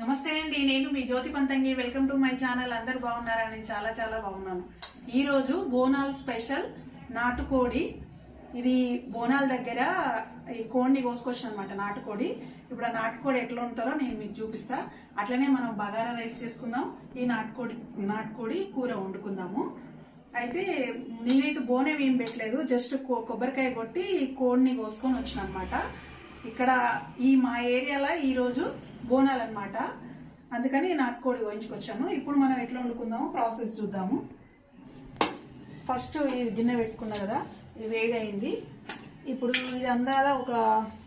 నమస్తే అండి నేను మీ Jyothi Panthangi. Welcome to my channel. అందరు బాగున్నారా? నేను చాలా చాలా బాగున్నాను. ఈరోజు బోనాల్ స్పెషల్ నాటుకోడి. ఇది బోనాల దగ్గర ఈ కోడిని కోసుకొచ్చిన అనమాట నాటుకోడి. ఇప్పుడు ఆ నాటుకోడి ఎట్లా ఉంటారో నేను మీకు చూపిస్తా. అట్లనే మనం బగారా రైస్ చేసుకుందాం. ఈ నాటుకోడి నాటుకోడి కూర వండుకుందాము. అయితే నేనైతే బోనం ఏం పెట్టలేదు జస్ట్ కొబ్బరికాయ కొట్టి కోడిని కోసుకొని వచ్చిన అనమాట ఇక్కడ ఈ మా ఏరియాలో ఈరోజు బోనాలు అనమాట అందుకని నాటుకోడి వేయించుకొచ్చాను ఇప్పుడు మనం ఎట్లా వండుకుందామో ప్రాసెస్ చూద్దాము. ఫస్ట్ ఈ గిన్నె పెట్టుకున్నా కదా ఇది వేడి అయింది ఇప్పుడు ఇది అందాల ఒక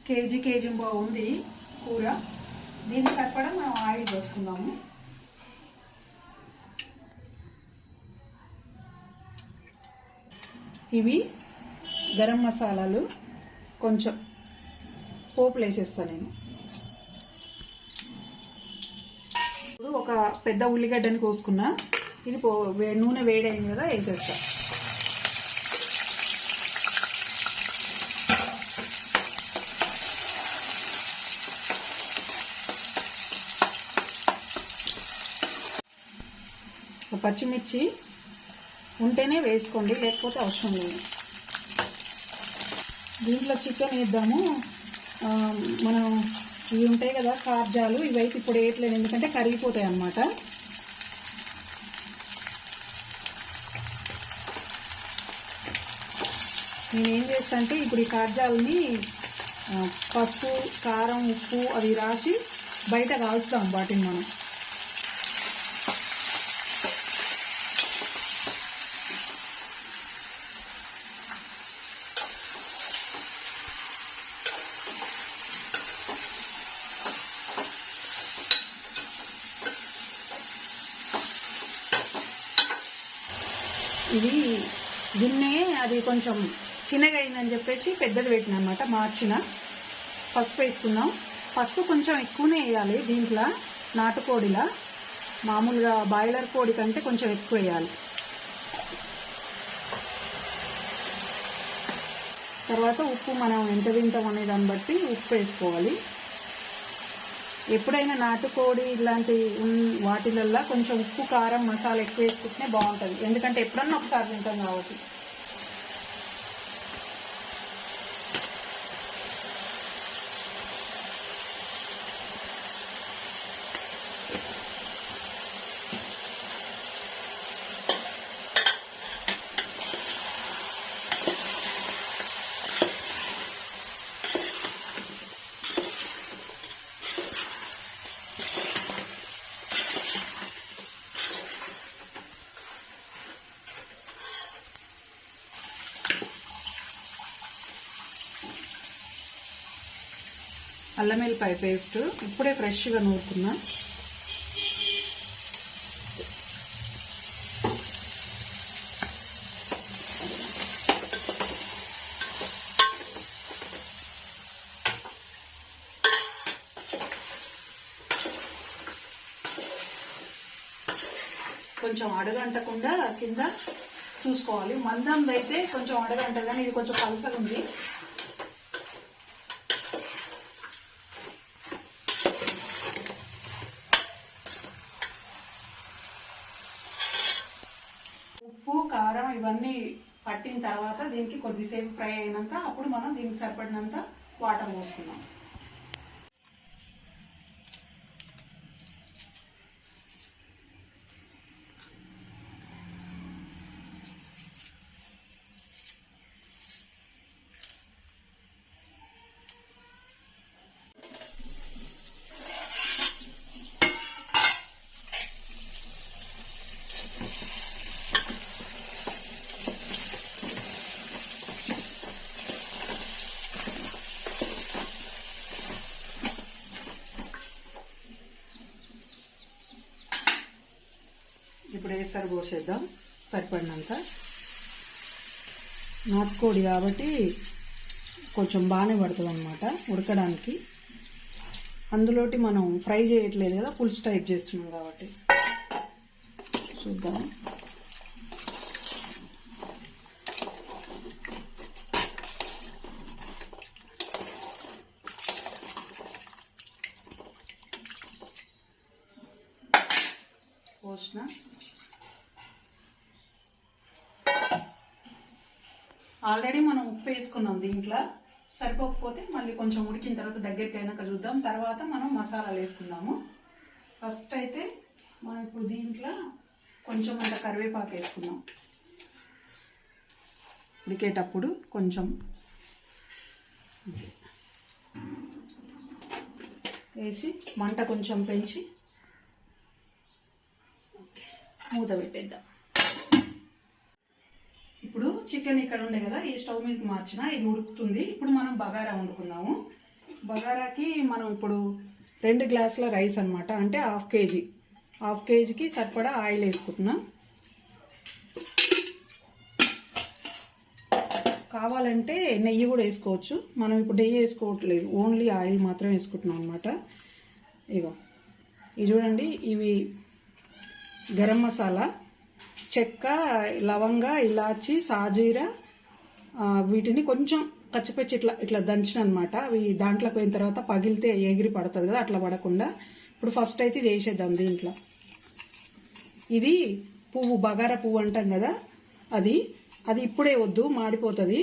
కేజీ కేజీ ఉంది కూర. దీన్ని సరిపడా మనం ఆయిల్ పోసుకుందాము. ఇవి గరం మసాలాలు. కొంచెం పోపులు వేసేస్తాను నేను. ఇప్పుడు ఒక పెద్ద ఉల్లిగడ్డని కోసుకున్నా. ఇది పో వే- నూనె వేడైంది కదా వేసేస్తా. ఒక పచ్చిమిర్చి ఉంటేనే వేసుకోండి లేకపోతే అవసరం లేదు. దీంట్లో చికెన్ వేద్దాము. మనం ఇవి ఉంటాయి కదా కార్జాలు ఇవైతే ఇప్పుడు వేయట్లేదు ఎందుకంటే కరిగిపోతాయి అన్నమాట. నేనేం చేస్తా అంటే ఇప్పుడు ఈ కార్జాలని పసుపు కారం ఉప్పు అవి రాసి బయట కాల్చుతాం వాటిని మనం ఇది గిన్నె అది కొంచెం చిన్నగా అయిందని చెప్పేసి పెద్దది పెట్టిన అనమాట మార్చిన. పసుపు వేసుకుందాం పసుపు కొంచెం ఎక్కువనే వేయాలి దీంట్లో నాటుకోడిలా. మామూలుగా బాయిలర్ కోడి కంటే కొంచెం ఎక్కువ వేయాలి. తర్వాత ఉప్పు మనం ఎంత తింటాం అనే దాన్ని బట్టి ఉప్పు వేసుకోవాలి. ఎప్పుడైనా నాటుకోడి ఇలాంటి ఉన్- వాటిలల్లో కొంచెం ఉప్పు కారం మసాలా ఎక్కువ వేసుకుంటే బాగుంటుంది. ఎందుకంటే ఎప్పుడన్నా ఒకసారి తింటాం కాబట్టి. అల్లం వెల్లిపాయ పేస్ట్ ఇప్పుడే ఫ్రెష్గా నూరుకున్నా. కొంచెం అడగంటకుండా కింద చూసుకోవాలి. మందం అయితే కొంచెం అడగంట కానీ ఇది కొంచెం పలసగా ఉంది ఉప్పు కారం ఇవన్నీ పట్టిన తర్వాత దీనికి కొద్దిసేపు ఫ్రై అయినాక అప్పుడు మనం దీనికి సరిపడినంత వాటర్ పోసుకున్నాం ఇప్పుడు వేసారు పోసేద్దాం. సరిపడినంత. నాటుకోడి కాబట్టి కొంచెం బాగానే పడుతుంది అనమాట ఉడకడానికి. అందులోటి మనం ఫ్రై చేయట్లేదు కదా పులుసు టైప్ చేస్తున్నాం కాబట్టి. చూద్దాం పోసిన ఆల్రెడీ మనం ఉప్పు వేసుకున్నాం దీంట్లో. సరిపోకపోతే మళ్ళీ కొంచెం ఉడికిన తర్వాత దగ్గరికి అయినాక చూద్దాం. తర్వాత మనం మసాలాలు వేసుకుందాము. ఫస్ట్ అయితే మనం ఇప్పుడు దీంట్లో కొంచెం అంత కరివేపాకు వేసుకుందాం. ఉడికేటప్పుడు కొంచెం వేసి మంట కొంచెం పెంచి మూత పెట్టేద్దాం. ఇప్పుడు చికెన్ ఇక్కడ ఉండే కదా ఈ స్టవ్ మీదకి మార్చిన ఇది ఉడుకుతుంది. ఇప్పుడు మనం బగారా వండుకుందాము. బగారాకి మనం ఇప్పుడు రెండు గ్లాసుల రైస్ అనమాట అంటే హాఫ్ కేజీ. హాఫ్ కేజీకి సరిపడా ఆయిల్ వేసుకుంటున్నాం. కావాలంటే నెయ్యి కూడా వేసుకోవచ్చు. మనం ఇప్పుడు నెయ్యి వేసుకోవట్లేదు ఓన్లీ ఆయిల్ మాత్రం వేసుకుంటున్నాం అనమాట ఇగో ఇది చూడండి ఇవి గరం మసాలా. చెక్క లవంగ ఇలాచి సాజీర వీటిని కొంచెం కచ్చిపచ్చి ఇట్లా ఇట్లా దంచిన అనమాట అవి దాంట్లో పోయిన తర్వాత పగిలితే ఎగిరి పడుతుంది కదా అట్లా పడకుండా. ఇప్పుడు ఫస్ట్ అయితే ఇది వేసేద్దాం దీంట్లో. ఇది పువ్వు బగారా పువ్వు అంటాం కదా అది. అది ఇప్పుడే వద్దు మాడిపోతుంది.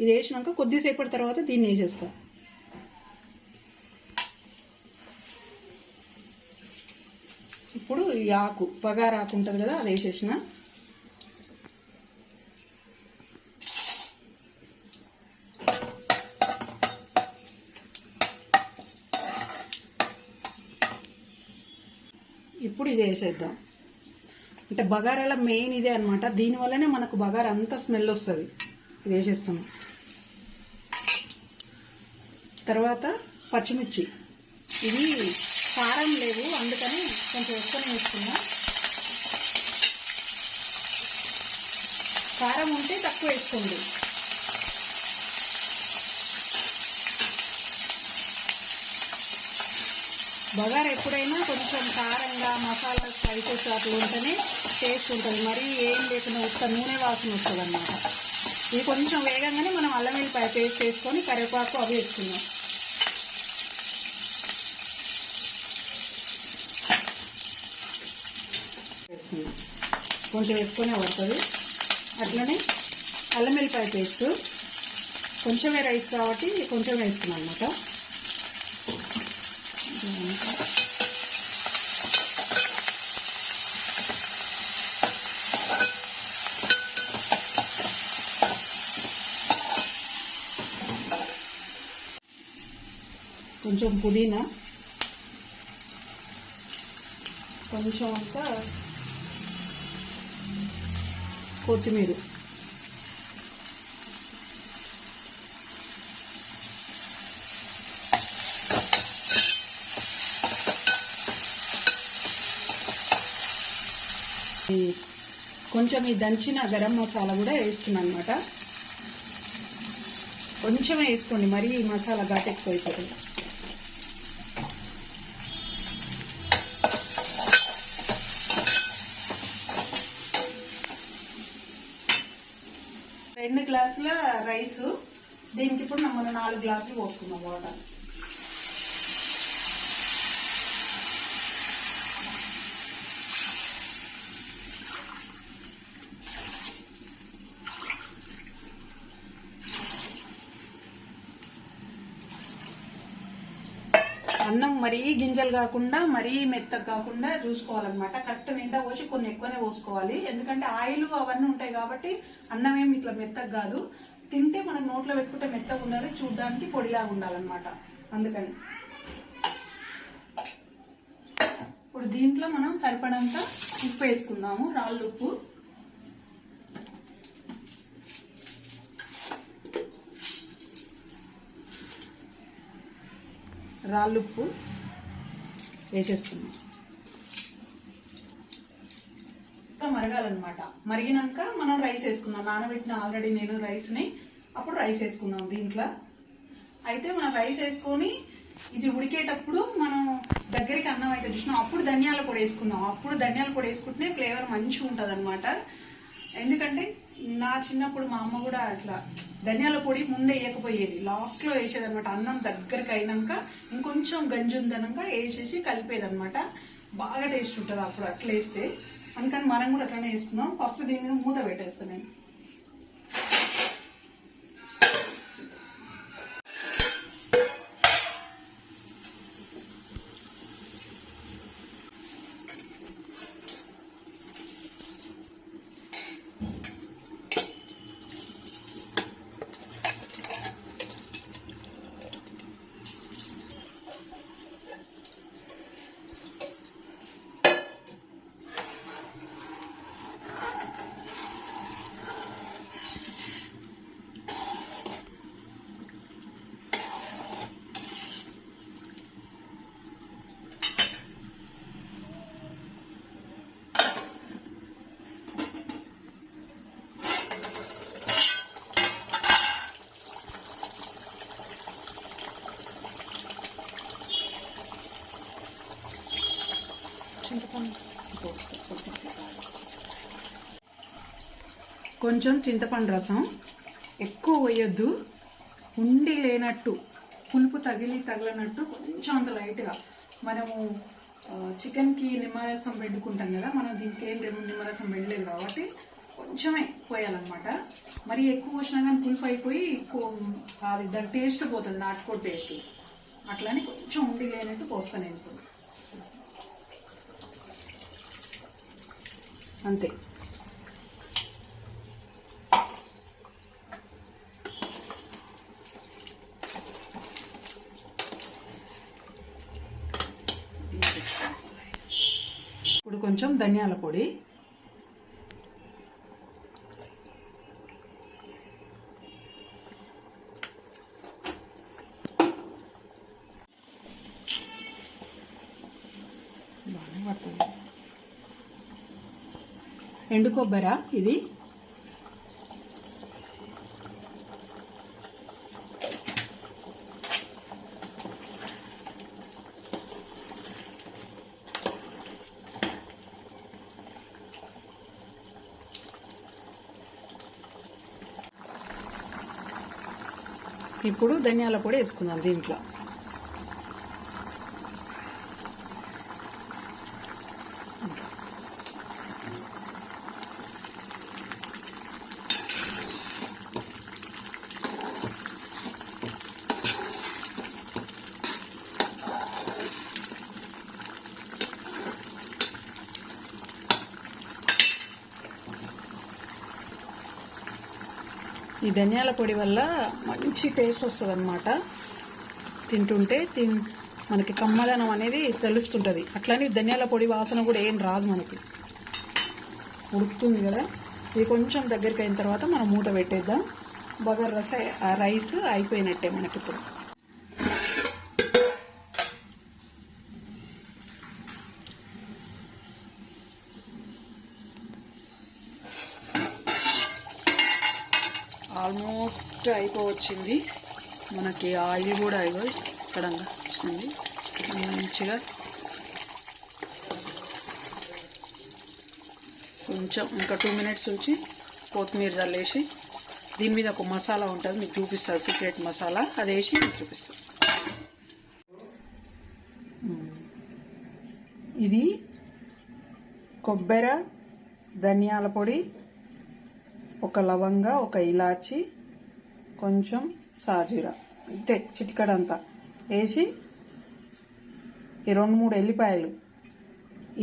ఇది వేసినాక కొద్దిసేపటి తర్వాత దీన్ని వేసేస్తాం. ఇప్పుడు ఈ ఆకు బగారా ఆకు ఉంటుంది కదా అది వేసేసిన ఇప్పుడు ఇది వేసేద్దాం అంటే బగారాల మెయిన్ ఇదే అనమాట దీనివల్లనే మనకు బగార అంత స్మెల్ వస్తుంది. ఇది వేసేస్తున్నాం తర్వాత పచ్చిమిర్చి. ఇది కారం లేవు అందుకని కొంచెం ఎక్కువనే వేసుకున్నా కారం ఉంటే తక్కువ వేసుకోండి. బగారా ఎప్పుడైనా కొంచెం కారంగా మసాలా స్పైసెస్ అట్లా ఉంటేనే టేస్ట్ ఉంటుంది. మరి ఏం లేకుండా ఉత్త నూనె వాసన వస్తుంది అన్నమాట ఇది కొంచెం వేగంగానే మనం అల్లం వెల్లిపాయ పేస్ట్ వేసుకొని కరివేపాకు అవి వేసుకున్నాం వేసుకున్నాం కొంచెం ఎక్కువనే పడుతుంది. అట్లనే అల్లం వెల్లిపాయ పేస్ట్ కొంచెమే రైస్ కాబట్టి కొంచెం వేసుకున్నాం అనమాట కొంచెం పుదీనా. కొంచెం అంతా కొత్తిమీర. కొంచెం ఈ దంచిన గరం మసాలా కూడా వేస్తున్నాను అనమాట కొంచెం వేసుకోండి మరీ ఈ మసాలా ఘాటెక్కువ అయిపోతుంది రెండు గ్లాసుల రైసు. దీనికి ఇప్పుడు మనం నాలుగు గ్లాసులు పోసుకున్నాం వాటర్ అన్నం మరీ గింజలు కాకుండా మరీ మెత్తగా కాకుండా చూసుకోవాలన్నమాట. కరెక్ట్ నిండా పోసి కొన్ని ఎక్కువనే పోసుకోవాలి. ఎందుకంటే ఆయిల్ అవన్నీ ఉంటాయి కాబట్టి అన్నం ఏమి ఇట్లా మెత్తగా కాదు. తింటే మనం నోట్లో పెట్టుకుంటే మెత్తగా ఉండాలి చూడడానికి పొడిలాగా ఉండాలన్నమాట. అందుకని. ఇప్పుడు దీంట్లో మనం సరిపడంత ఉప్పు వేసుకుందాము రాళ్ళు ఉప్పు. రాళ్ళుప్పు వేసేస్తున్నాం. ఇంకా మరగాలన్నమాట. మరిగినాక మనం రైస్ వేసుకుందాం. నానబెట్టిన ఆల్రెడీ నేను రైస్ని అప్పుడు రైస్ వేసుకుందాం దీంట్లో. అయితే మనం రైస్ వేసుకొని ఇది ఉడికేటప్పుడు మనం దగ్గరికి అన్నం అయితే చూసినాం. అప్పుడు ధనియాల పొడి వేసుకుందాం. అప్పుడు ధనియాల పొడి వేసుకుంటే ఫ్లేవర్ మంచిగా ఉంటుంది ఎందుకంటే నా చిన్నప్పుడు మా అమ్మ కూడా అట్లా ధనియాల పొడి ముందే వేయకపోయేది. లాస్ట్లో వేసేది అనమాట అన్నం దగ్గరికి అయినాక ఇంకొంచెం గంజి ఉందనక వేసేసి కలిపేది అనమాట బాగా టేస్ట్ ఉంటుంది అప్పుడు అట్లా వేస్తే. అందుకని మనం కూడా అట్లనే వేసుకుందాం. ఫస్ట్ దీని మీద మూత పెట్టేస్తాను నేను. కొంచెం చింతపండు రసం. ఎక్కువ వేయొద్దు. ఉండి లేనట్టు పులుపు తగిలి తగిలినట్టు కొంచెం అంత లైట్గా. మనము చికెన్కి నిమ్మరసం పెట్టుకుంటాం కదా మనం దీనికి ఏం లేము నిమ్మరసం పెట్టలేదు కాబట్టి కొంచెమే పోయాలన్నమాట. మరి ఎక్కువ పోసినా కానీ పులుపు అయిపోయి కో- అది దాని టేస్ట్ పోతుంది నాటుకోడి టేస్ట్. అట్లానే కొంచెం ఉండి లేనట్టు పోస్తాను నేను. అంతే. ఇప్పుడు కొంచెం ధనియాల పొడి బాగానే పడుతుంది ఎండు కొబ్బరా ఇది. ఇప్పుడు ధనియాల పొడి వేసుకుందాం దీంట్లో. ఈ ధనియాల పొడి వల్ల మంచి టేస్ట్ వస్తుంది అనమాట తింటుంటే తిన్ మనకి కమ్మదనం అనేది తెలుస్తుంటుంది. అట్లానే ధనియాల పొడి వాసన కూడా ఏం రాదు మనకి. ఉడుకుతుంది కదా. ఇది కొంచెం దగ్గరికి అయిన తర్వాత మనం మూత పెట్టేద్దాం. బగర్ రస ఆ రైస్ అయిపోయినట్టే మనకి ఇప్పుడు ఆల్మోస్ట్ అయిపోవచ్చింది. మనకి ఆయిల్ కూడా అయిపో ఇక్కడ వస్తుంది మంచిగా కొంచెం ఇంకా టూ మినిట్స్ వచ్చి కొత్తిమీర చల్లేసి దీని మీద ఒక మసాలా ఉంటుంది మీకు చూపిస్తాను సీక్రెట్ మసాలా. అది వేసి మీకు చూపిస్తాను. ఇది కొబ్బరి ధనియాల పొడి ఒక లవంగ ఒక ఇలాచి కొంచెం సాజీరా. అంతే చిటికడంతా. వేసి ఈ రెండు మూడు ఎల్లిపాయలు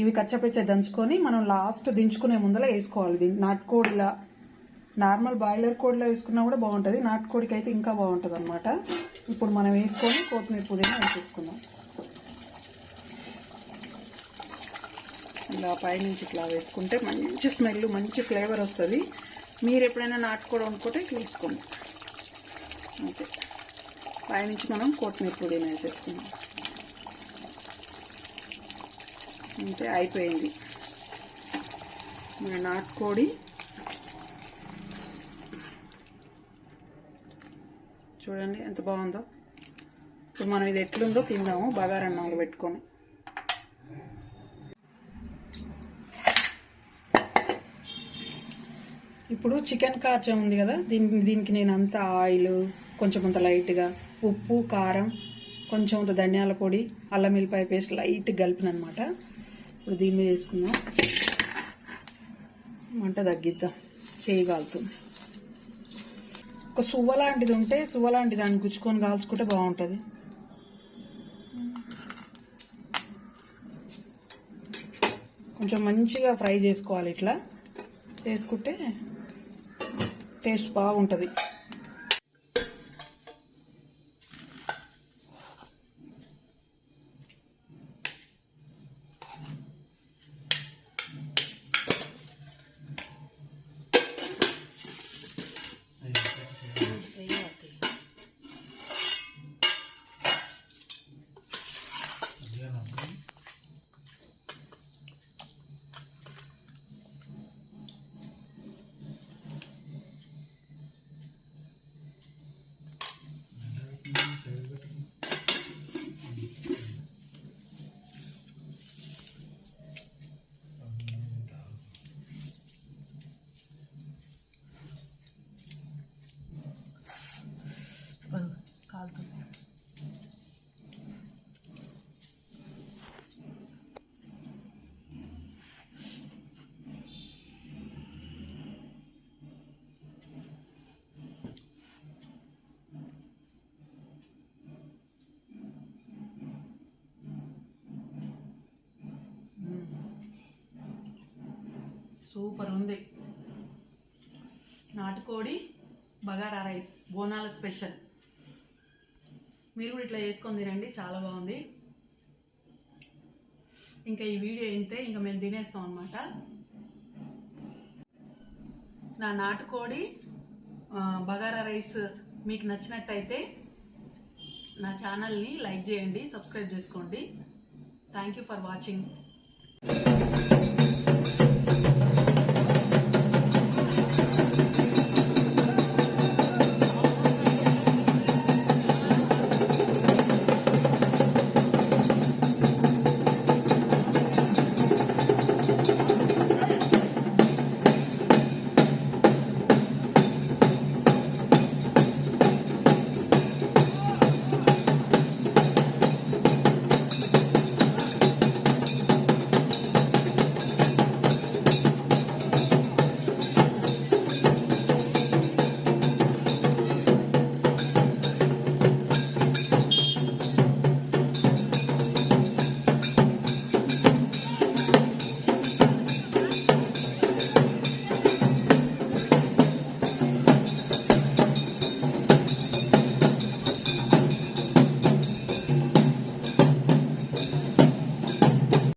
ఇవి కచ్చపెచ్చ దంచుకొని మనం లాస్ట్ దించుకునే ముందర వేసుకోవాలి. దీన్ని నాటుకోడిలా నార్మల్ బాయిలర్ కోడిలో వేసుకున్నా కూడా బాగుంటుంది. నాటుకోడికి అయితే ఇంకా బాగుంటుంది అనమాట ఇప్పుడు మనం వేసుకొని కొత్తిమీర పుదీనా వేసేసుకుందాం. ఇలా పైనుంచి ఇట్లా వేసుకుంటే మంచి స్మెల్ మంచి ఫ్లేవర్ వస్తుంది. మీరు ఎప్పుడైనా నాటుకోవడం అనుకుంటే ఇట్లా వేసుకోండి ఓకే పైనుంచి మనం కొత్తిమీర పుదీనా వేసేసుకుందాం. అంతే అయిపోయింది. మన నాటుకోడి చూడండి ఎంత బాగుందో. ఇప్పుడు మనం ఇది ఎట్లుందో తిందాము బగారన్నంలో పెట్టుకొని. ఇప్పుడు చికెన్ కార్చా ఉంది కదా దీనికి దీనికి నేను అంత ఆయిల్ కొంచెం అంత లైట్గా ఉప్పు కారం కొంచెం అంత ధనియాల పొడి అల్లం మిల్లిపాయ పేస్ట్ లైట్ కలిపిన అనమాట ఇప్పుడు దీని మీద వేసుకుందాం. మంట తగ్గిద్దాం. చేయి కాలుతుంది. ఒక సువ్వ లాంటిది ఉంటే సువ్వ లాంటి దాన్ని గుచ్చుకొని కాల్చుకుంటే బాగుంటుంది. కొంచెం మంచిగా ఫ్రై చేసుకోవాలి ఇట్లా. చేసుకుంటే టేస్ట్ బాగుంటుంది కాలుతుంది సూపర్ ఉంది. నాటుకోడి బగారా రైస్ బోనాల స్పెషల్. మీరు కూడా ఇట్లా చేసుకొని తినండి చాలా బాగుంది. ఇంకా ఈ వీడియో అయితే ఇంకా మేము తినేస్తాం అనమాట నా నాటుకోడి బగారా రైస్ మీకు నచ్చినట్టయితే నా ఛానల్ని లైక్ చేయండి సబ్స్క్రైబ్ చేసుకోండి. Thank you for watching